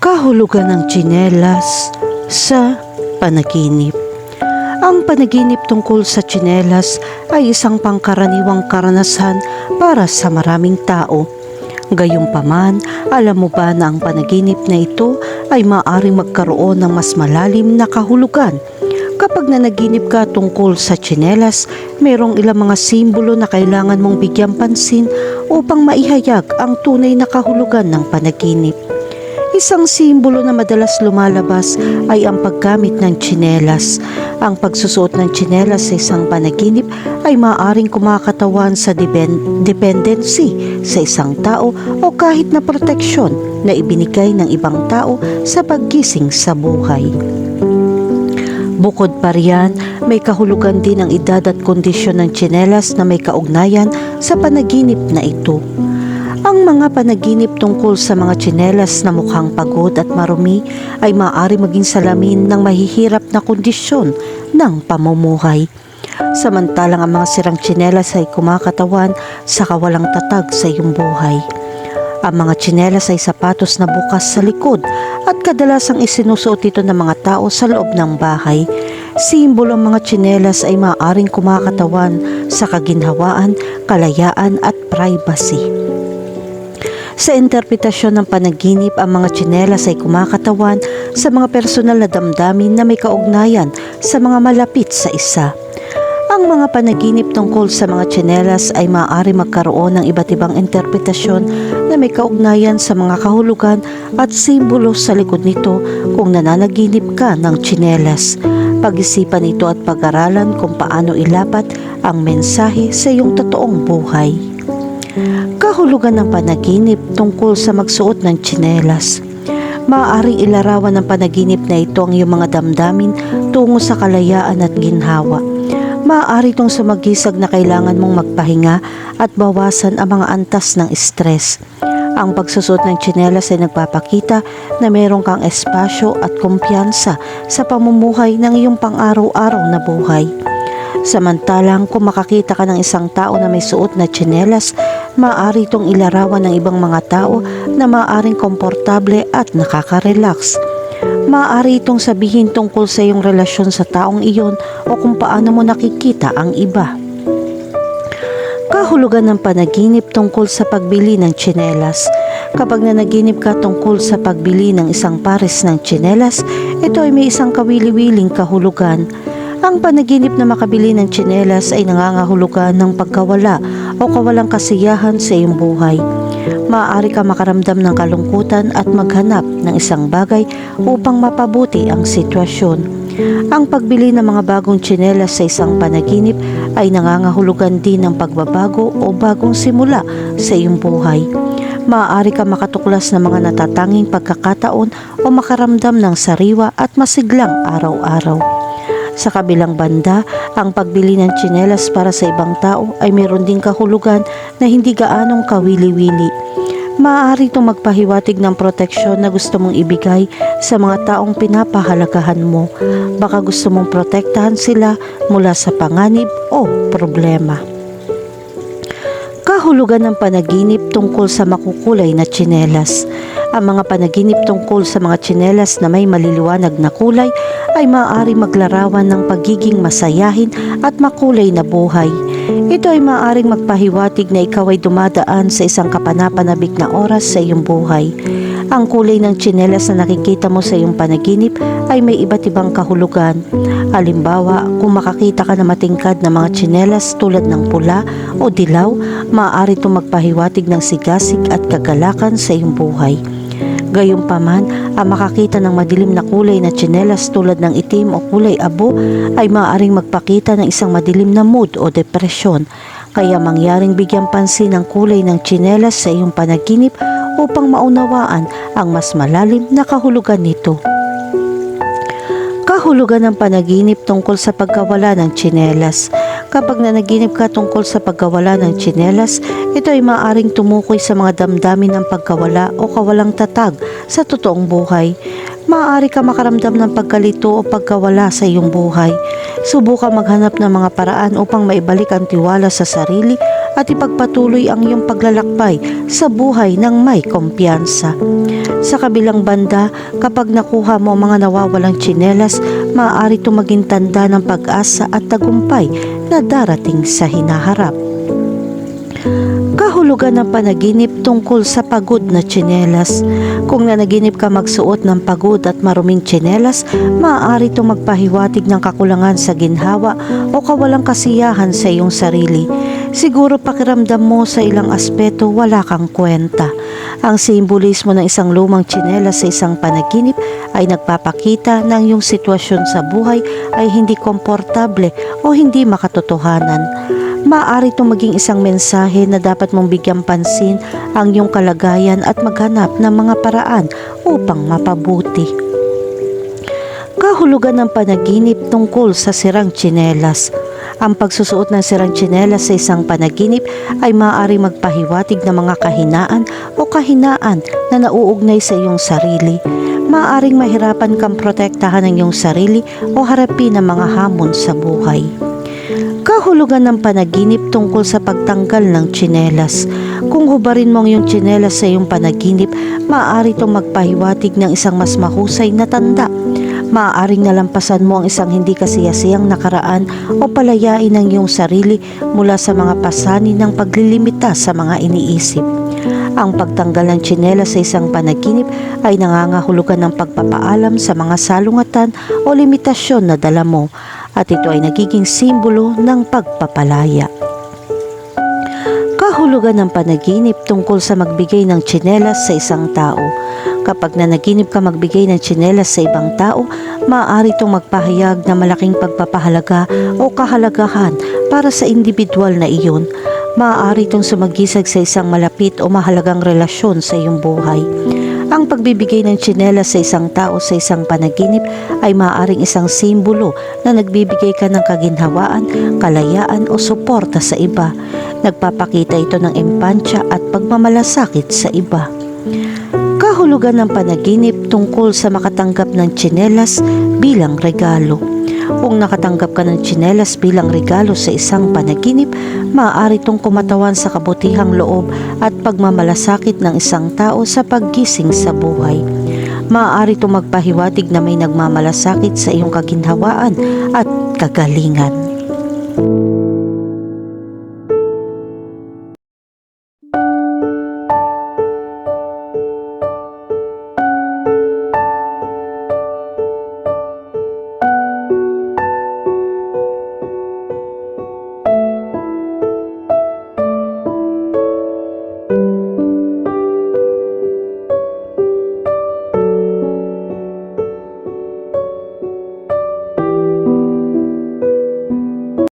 Kahulugan ng tsinelas sa panaginip. Ang panaginip tungkol sa tsinelas ay isang pangkaraniwang karanasan para sa maraming tao. Gayunpaman, alam mo ba na ang panaginip na ito ay maaaring magkaroon ng mas malalim na kahulugan? Kapag nanaginip ka tungkol sa tsinelas, merong ilang mga simbolo na kailangan mong bigyan pansin upang maihayag ang tunay na kahulugan ng panaginip. Isang simbolo na madalas lumalabas ay ang paggamit ng tsinelas. Ang pagsusuot ng tsinelas sa isang panaginip ay maaaring kumakatawan sa depend- dependency sa isang tao o kahit na proteksyon na ibinigay ng ibang tao sa paggising sa buhay. Bukod pa riyan, may kahulugan din ang edad at kondisyon ng tsinelas na may kaugnayan sa panaginip na ito. Ang mga panaginip tungkol sa mga tsinelas na mukhang pagod at marumi ay maaari maging salamin ng mahihirap na kondisyon ng pamumuhay. Samantalang ang mga sirang tsinelas ay kumakatawan sa kawalang tatag sa iyong buhay. Ang mga tsinelas ay sapatos na bukas sa likod at kadalasang isinusuot ito ng mga tao sa loob ng bahay. Simbolo ng mga tsinelas ay maaaring kumakatawan sa kaginhawaan, kalayaan at privacy. Sa interpretasyon ng panaginip, ang mga tsinelas ay kumakatawan sa mga personal na damdamin na may kaugnayan sa mga malapit sa isa. Ang mga panaginip tungkol sa mga tsinelas ay maaari magkaroon ng iba't ibang interpretasyon na may kaugnayan sa mga kahulugan at simbolo sa likod nito kung nananaginip ka ng tsinelas. Pag-isipan ito at pag-aralan kung paano ilapat ang mensahe sa iyong totoong buhay. Kahulugan ng panaginip tungkol sa magsuot ng tsinelas. Maaaring ilarawan ng panaginip na ito ang iyong mga damdamin tungo sa kalayaan at ginhawa. Maaari itong sumagisag na kailangan mong magpahinga at bawasan ang mga antas ng stress. Ang pagsusot ng tsinelas ay nagpapakita na meron kang espasyo at kumpiyansa sa pamumuhay ng iyong pang-araw-araw na buhay. Samantalang kung makakita ka ng isang tao na may suot na tsinelas, maaari itong ilarawan ng ibang mga tao na maaaring komportable at nakaka-relax. Maaari itong sabihin tungkol sa iyong relasyon sa taong iyon o kung paano mo nakikita ang iba. Kahulugan ng panaginip tungkol sa pagbili ng tsinelas. Kapag nanaginip ka tungkol sa pagbili ng isang pares ng tsinelas, ito ay may isang kawili-wiling kahulugan. Ang panaginip na makabili ng tsinelas ay nangangahulugan ng pagkawala o kawalang kasiyahan sa iyong buhay. Maaari ka makaramdam ng kalungkutan at maghanap ng isang bagay upang mapabuti ang sitwasyon. Ang pagbili ng mga bagong tsinelas sa isang panaginip ay nangangahulugan din ng pagbabago o bagong simula sa iyong buhay. Maaari ka makatuklas ng mga natatanging pagkakataon o makaramdam ng sariwa at masiglang araw-araw. Sa kabilang banda, ang pagbili ng tsinelas para sa ibang tao ay mayroon ding kahulugan na hindi gaanong kawili-wili. Maaari itong magpahiwatig ng proteksyon na gusto mong ibigay sa mga taong pinapahalagahan mo. Baka gusto mong protektahan sila mula sa panganib o problema. Kahulugan ng panaginip tungkol sa makukulay na tsinelas. Ang mga panaginip tungkol sa mga tsinelas na may maliliwanag na kulay ay maaari maglarawan ng pagiging masayahin at makulay na buhay. Ito ay maaaring magpahiwatig na ikaw ay dumadaan sa isang kapanapanabik na oras sa iyong buhay. Ang kulay ng tsinelas na nakikita mo sa iyong panaginip ay may iba't ibang kahulugan. Halimbawa, kung makakita ka na matingkad na mga tsinelas tulad ng pula o dilaw, maaari itong magpahiwatig ng sigasig at kagalakan sa iyong buhay. Gayunpaman, ang makakita ng madilim na kulay na tsinelas tulad ng itim o kulay abo ay maaaring magpakita ng isang madilim na mood o depresyon. Kaya mangyaring bigyan pansin ang kulay ng tsinelas sa iyong panaginip upang maunawaan ang mas malalim na kahulugan nito. Kahulugan ng panaginip tungkol sa pagkawala ng tsinelas. Kapag nanaginip ka tungkol sa pagkawala ng tsinelas, ito ay maaaring tumukoy sa mga damdamin ng pagkawala o kawalang tatag sa totoong buhay. Maaari ka makaramdam ng pagkalito o pagkawala sa iyong buhay. Subukan maghanap ng mga paraan upang maibalik ang tiwala sa sarili at ipagpatuloy ang iyong paglalakbay sa buhay ng may kumpiyansa. Sa kabilang banda, kapag nakuha mo mga nawawalang tsinelas, maaari ito maging tanda ng pag-asa at tagumpay na darating sa hinaharap. Kahulugan ng panaginip tungkol sa pagod na tsinelas. Kung nanaginip ka magsuot ng pagod at maruming tsinelas, maaari itong magpahiwatig ng kakulangan sa ginhawa o kawalang kasiyahan sa iyong sarili. Siguro pakiramdam mo sa ilang aspeto wala kang kwenta. Ang simbolismo ng isang lumang tsinelas sa isang panaginip ay nagpapakita na ang iyong sitwasyon sa buhay ay hindi komportable o hindi makatotohanan. Maaari itong maging isang mensahe na dapat mong bigyang pansin ang iyong kalagayan at maghanap ng mga paraan upang mapabuti. Kahulugan ng panaginip tungkol sa sirang tsinelas. Ang pagsusuot ng sirang tsinelas sa isang panaginip ay maaari magpahiwatig ng mga kahinaan o kahinaan na nauugnay sa iyong sarili. Maaaring mahirapan kang protektahan ng iyong sarili o harapin ang mga hamon sa buhay. Kahulugan ng panaginip tungkol sa pagtanggal ng tsinelas. Kung hubarin mo ang iyong tsinelas sa iyong panaginip, maaari itong magpahiwatig ng isang mas mahusay na tanda. Maaaring nalampasan mo ang isang hindi kasiyasiyang nakaraan o palayain ang iyong sarili mula sa mga pasanin ng paglilimita sa mga iniisip. Ang pagtanggal ng tsinelas sa isang panaginip ay nangangahulugan ng pagpapaalam sa mga salungatan o limitasyon na dala mo at ito ay nagiging simbolo ng pagpapalaya. Kahulugan ng panaginip tungkol sa magbigay ng tsinelas sa isang tao. Kapag nanaginip ka magbigay ng tsinelas sa ibang tao, maaari itong magpahayag na malaking pagpapahalaga o kahalagahan para sa individual na iyon. Maaari itong sumagisag sa isang malapit o mahalagang relasyon sa iyong buhay. Ang pagbibigay ng tsinelas sa isang tao sa isang panaginip ay maaaring isang simbolo na nagbibigay ka ng kaginhawaan, kalayaan o suporta sa iba. Nagpapakita ito ng empansya at pagmamalasakit sa iba. Kahulugan ng panaginip tungkol sa makatanggap ng tsinelas bilang regalo. Kung nakatanggap ka ng tsinelas bilang regalo sa isang panaginip, maaari itong kumatawan sa kabutihang loob at pagmamalasakit ng isang tao sa paggising sa buhay. Maaari itong magpahiwatig na may nagmamalasakit sa iyong kaginhawaan at kagalingan.